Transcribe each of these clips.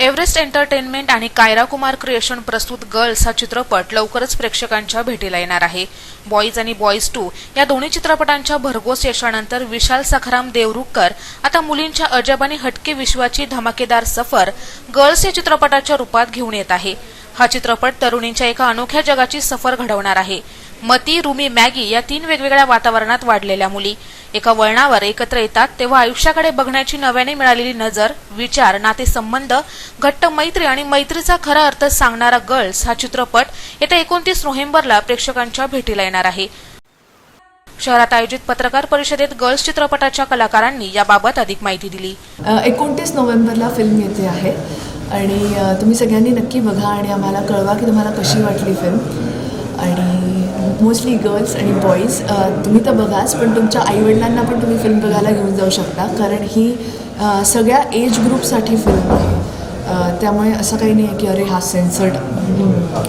Everest entertainment आणि Kaira Kumar creation प्रस्तुत girls हा चित्रपट लवकरच प्रेक्षकांच्या भेटीला येणार आहे. बॉईज आणि बॉईज टू या दोन्ही चित्रपटांच्या भरघोस यशानंतर विशाल सखाराम देवरुखकर आता मुलींच्या अजब आणि हटके विश्वाची धमाकेदार सफर गर्ल्स या चित्रपटाच्या रूपात घेऊन येत आहे. हा चित्रपट तरुणींच्या एका अनोख्या जगाची सफर घडवणार आहे. मती रुमी मॅगी या तीन वेगवेगळ्या वातावरणात वाढलेल्या मुली. एका वळणावर एकत्र येतात तेव्हा आयुष्याकडे बघण्याची नव्याने मिळालेली नजर विचार नातेसंबंध घट्ट मैत्री आणि मैत्रीचा खरा अर्थ सांगणारा गर्ल्स हा चित्रपट येत्या एकोणतीस नोव्हेंबरला प्रेक्षकांच्या भेटीला येणार आहे. शहरात आयोजित पत्रकार परिषदेत गर्ल्स चित्रपटाच्या कलाकारांनी याबाबत अधिक माहिती दिली. एकोणतीस नोव्हेंबरला फिल्म येते आहे. आणि तुम्ही सगळ्यांनी नक्की बघा आणि आम्हाला कळवा की तुम्हाला कशी वाटली फिल्म. आणि मोस्टली गर्ल्स आणि बॉईज तुम्ही तर बघाच पण तुमच्या आईवडिलांना पण तुम्ही फिल्म बघायला घेऊन जाऊ शकता. कारण ही सगळ्या एज ग्रुपसाठी फिल्म आहे. त्यामुळे असं काही नाही आहे की अरे हा सेन्सर्ड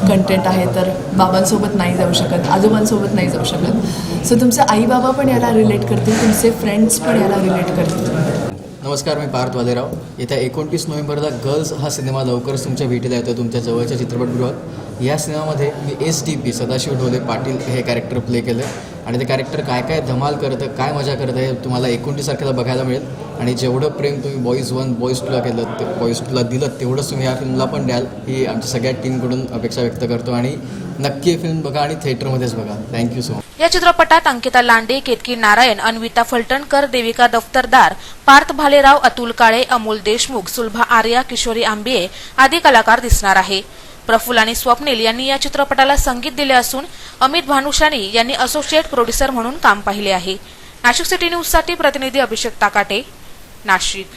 कंटेंट आहे तर बाबांसोबत नाही जाऊ शकत आजोबांसोबत नाही जाऊ शकत. सो तुमचे आई बाबा पण याला रिलेट करतील तुमचे फ्रेंड्स पण याला रिलेट करतील. नमस्कार मी पार्थ वालेराव येत्या एकोणतीस नोव्हेंबरला गर्ल्स हा सिनेमा लवकरच तुमच्या भेटीला येतो तुमच्या जवळच्या चित्रपटगृहात. या सिनेमामध्ये मी S T P Sadashiv Dhole Patil हे कॅरेक्टर प्ले केलं आणि ते कॅरेक्टर काय काय धमाल करतं काय मजा करतं हे तुम्हाला एकोणतीस तारखेला बघायला मिळेल. आणि जेवढं प्रेम तुम्ही बॉईज वन बॉईज टूला केलं ते बॉईज टूला दिलं तेवढंच तुम्ही या फिल्मला पण द्याल. ही आमच्या सगळ्या टीमकडून अपेक्षा व्यक्त करतो आणि नक्की फिल्म बघा आणि थिएटरमध्येच बघा. थँक्यू सो मच या चित्रपटात अंकिता लांडे केतकी नारायण अन्विता फलटणकर देविका दफ्तरदार पार्थ भालेराव अतुल काळे अमोल देशमुख सुलभा आर्या किशोरी आंबिये आदी कलाकार दिसणार आहे. प्रफुल आणि स्वप्नील यांनी या चित्रपटाला संगीत दिले असून अमित भानुशानी यांनी असोसिएट प्रोड्युसर म्हणून काम पाहिले आहे. नाशिक सिटी न्यूजसाठी प्रतिनिधी अभिषेक ताकाटे नाशिक.